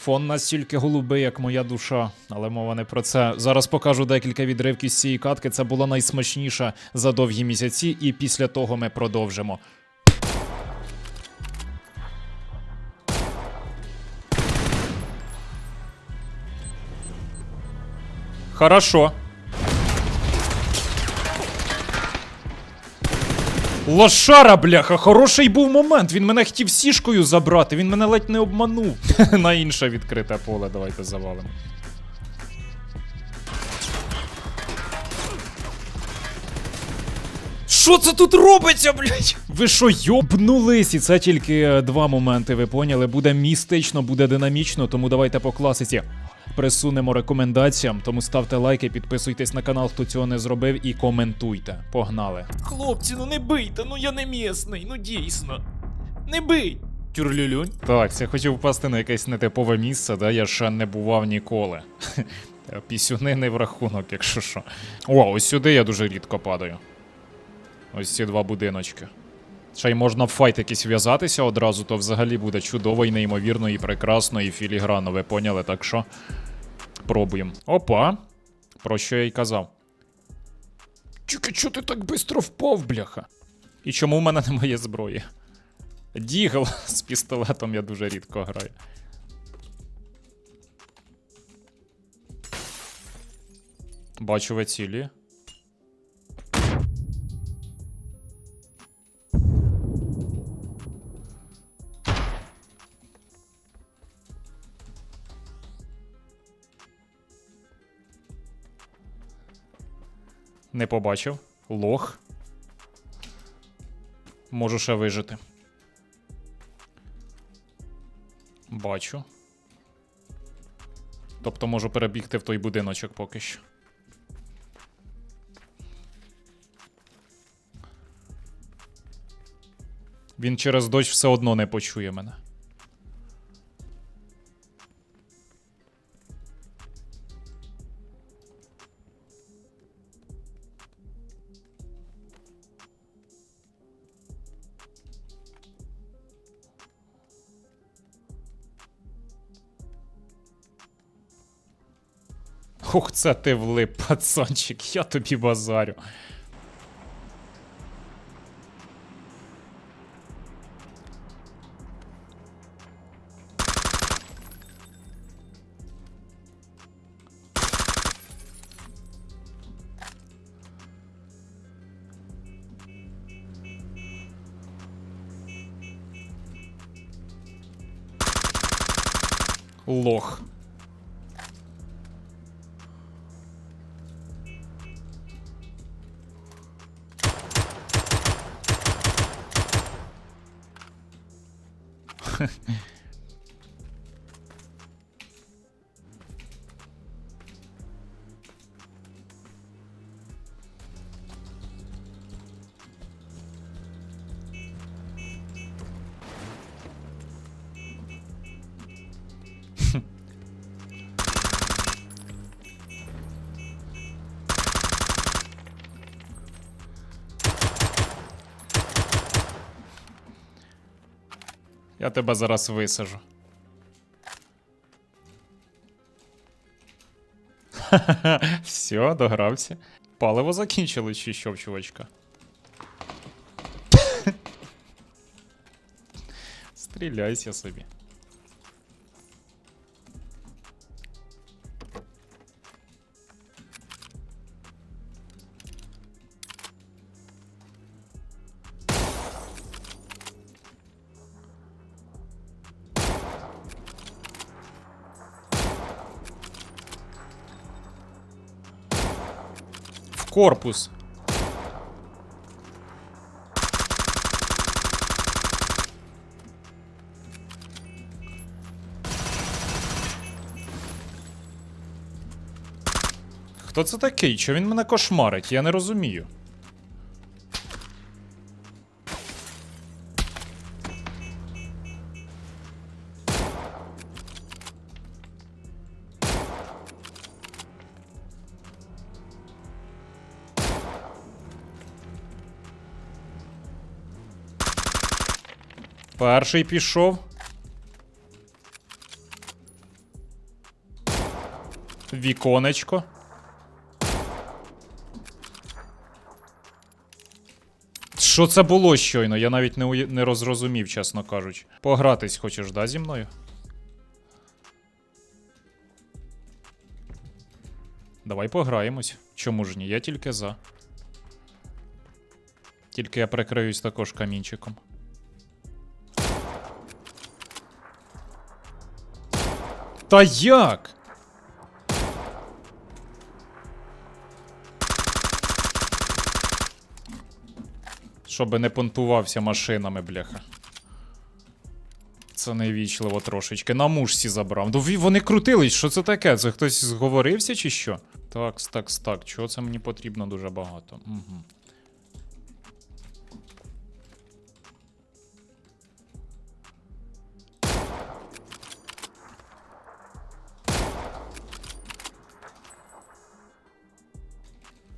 Фон настільки голубий, як моя душа, але мова не про це. Зараз покажу декілька відривків з цієї катки. Це була найсмачніша за довгі місяці, і після того ми продовжимо. Хорошо. Лошара, бляха, хороший був момент. Він мене хотів сішкою забрати, він мене ледь не обманув. На інше відкрите поле, давайте завалимо. Що це тут робиться, блядь? Ви що, йобнулись? І це тільки е, два моменти, ви поняли? Буде містично, буде динамічно, тому давайте по класиці присунемо рекомендаціям. Тому ставте лайки, підписуйтесь на канал, хто цього не зробив, і коментуйте. Погнали. Хлопці, ну не бийте, ну я не місний, ну дійсно. Не бий. Тюрлюлюнь. Так, це хотів впасти на якесь нетипове місце, де я ще не бував ніколи. Пісюни не в рахунок, якщо що. О, ось сюди я дуже рідко падаю. Ось ці два будиночки. Ще й можна в файт якийсь в'язатися одразу, то взагалі буде чудово і неймовірно, і прекрасно, і філігранно, ви поняли, так що пробуємо. Опа! Про що я й казав. Чуки, чого ти так швидко впав, бляха? І чому в мене немає зброї? Дігл з пістолетом я дуже рідко граю. Бачу ви цілі. Не побачив. Лох. Можу ще вижити. Бачу. Тобто можу перебігти в той будиночок поки що. Він через дощ все одно не почує мене. Ух, це ти влип, пацанчик, я тобі базарю. Лох. Hmm. Я тебе зараз висажу. Все, догрався. Паливо закінчили чи що, чувачка? Стріляйся собі. Корпус. Хто це такий? Що він мене кошмарить? Я не розумію. Перший пішов. Віконечко. Що це було щойно? Я навіть не, уя- не розрозумів, чесно кажучи. Погратись хочеш, да, зі мною? Давай пограємось. Чому ж ні? Я тільки за. Тільки я прикриюсь також камінчиком. Та як? Щоби не понтувався машинами, бляха. Це невічливо трошечки. На мушці забрав. Ну вони крутились, що це таке? Це хтось зговорився чи що? Такс, такс, так. Чого це мені потрібно дуже багато? Угу.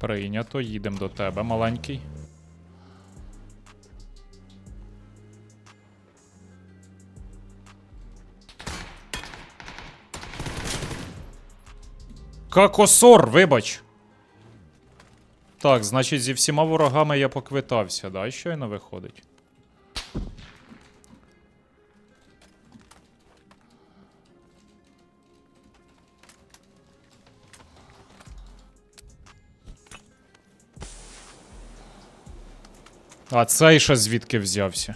Прийнято, їдемо до тебе, маленький. Какосор, вибач. Так, значить, зі всіма ворогами я поквитався, да? Щойно виходить. А цей ще звідки взявся?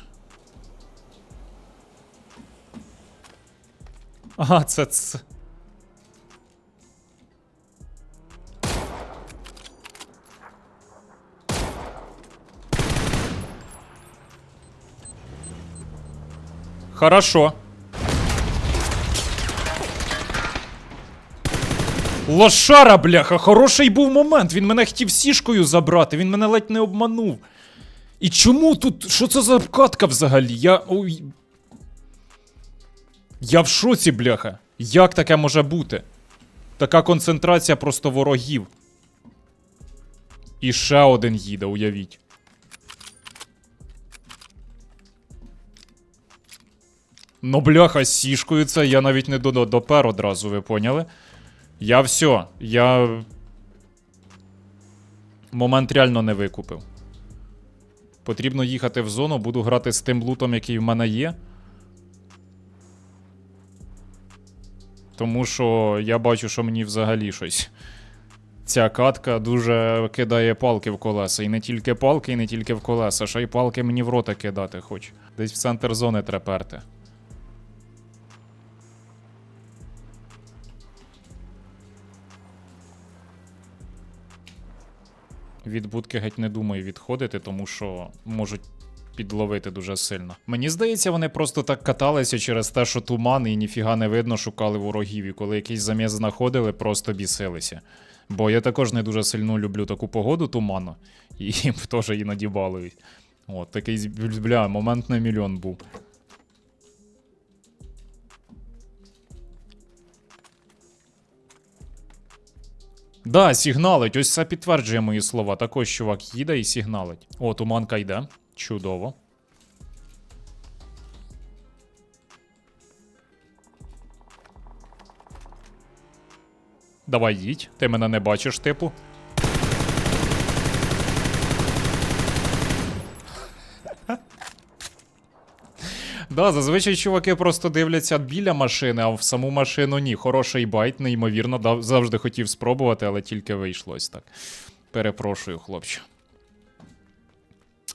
Ага, це це. Хорошо. Лошара, бляха, хороший був момент. Він мене хотів сішкою забрати, він мене ледь не обманув. І чому тут. Що це за катка взагалі? Я. Ой. Я в шоці, бляха. Як таке може бути? Така концентрація просто ворогів. І ще один їде, уявіть. Ну, бляха, з сішкою це я навіть не до- допер одразу, ви поняли? Я все, я. Момент реально не викупив. Потрібно їхати в зону, буду грати з тим лутом, який в мене є. Тому що я бачу, що мені взагалі щось. Ця катка дуже кидає палки в колеса. І не тільки палки, і не тільки в колеса, ще й палки мені в рота кидати хоч. Десь в центр зони треперти. Від будки геть не думаю відходити, тому що можуть підловити дуже сильно. Мені здається, вони просто так каталися через те, що туман і ніфіга не видно, шукали ворогів. І коли якийсь заміс знаходили, просто бісилися. Бо я також не дуже сильно люблю таку погоду туману, і їм теж іноді балують. От, такий бля, момент на мільйон був. Да, сигналить. Ось це підтверджує мої слова. Також чувак їде і сигналить. О, туманка йде. Чудово. Давай їдь. Ти мене не бачиш, типу. Да, зазвичай чуваки просто дивляться біля машини, а в саму машину ні. Хороший байт, неймовірно, дав- завжди хотів спробувати, але тільки вийшло ось так. Перепрошую, хлопче.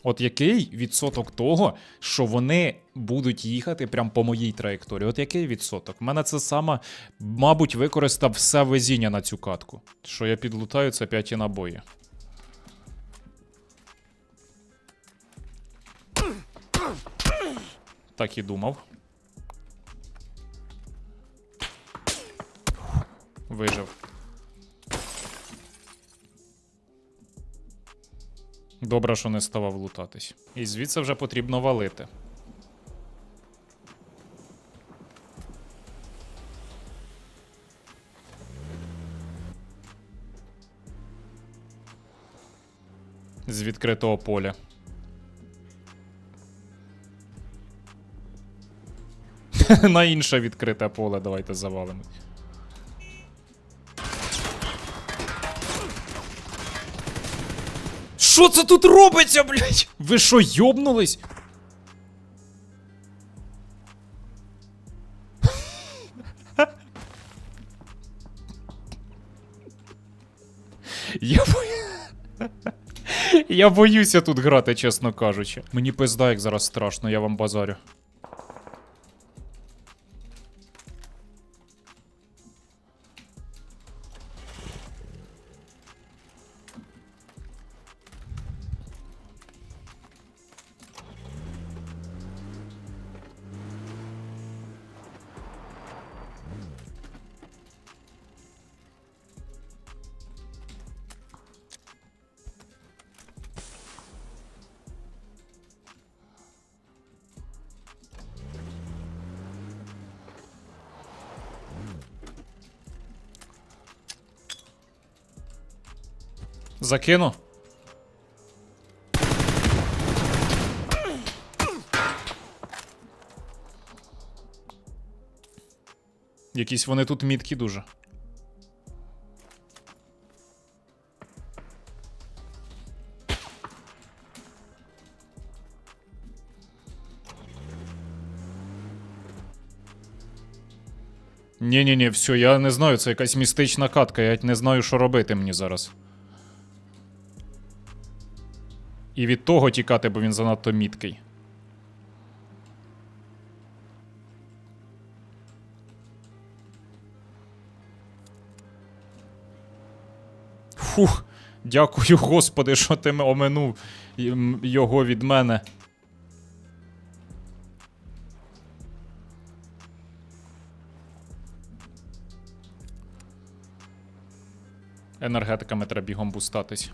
От який відсоток того, що вони будуть їхати прямо по моїй траєкторії? От який відсоток? У мене це саме, мабуть, використав все везіння на цю катку. Що я підлутаю, це п'яті набої. Так і думав. Вижив. Добре, що не ставав лутатись. І звідси вже потрібно валити. З відкритого поля. на інше відкрите поле давайте завалимо. Що це тут робиться, блядь? Ви що, йобнулись? Я бо... Я боюся тут грати, чесно кажучи. Мені пизда, як зараз страшно, я вам базарю. Закину. Якісь вони тут міткі дуже. Ні-ні-ні, все, я не знаю, це якась містична катка, я не знаю, що робити мені зараз. І від того тікати, бо він занадто міткий. Фух, дякую, Господи, що ти оминув його від мене. Енергетиками треба бігом бустатись.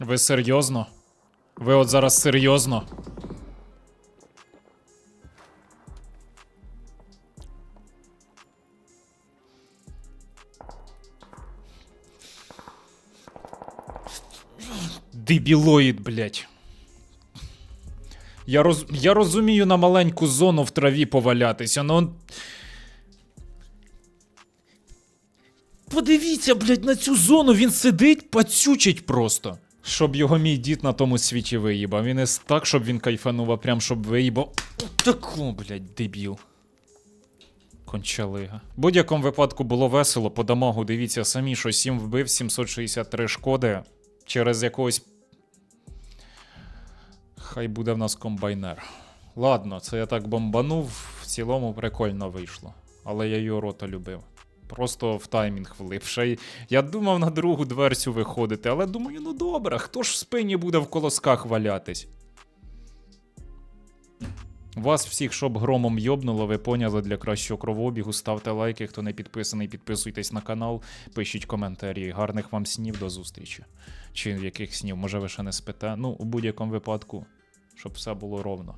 Ви серйозно? Ви от зараз серйозно? Дебілоїд, блять. Я, роз... я розумію на маленьку зону в траві повалятися, но. Подивіться, блядь, на цю зону він сидить, пацючить просто. Щоб його мій дід на тому світі виїбав. Він із так, щоб він кайфанув, а прям щоб виїбав. Таку, блядь, дебіл. Кончалига. В будь-якому випадку було весело, по дамагу дивіться самі, що 7 вбив, 763 шкоди. Через якогось. Хай буде в нас комбайнер. Ладно, це я так бомбанув, в цілому прикольно вийшло. Але я його рота любив. Просто в таймінг влип. Ще й- Я думав на другу дверцю виходити, але думаю, ну добре, хто ж в спині буде в колосках валятись? Вас всіх, щоб громом йобнуло, ви поняли для кращого кровообігу. Ставте лайки, хто не підписаний, підписуйтесь на канал, пишіть коментарі. Гарних вам снів до зустрічі. Чи яких снів, може ви ще не спите. Ну, у будь-якому випадку, щоб все було ровно.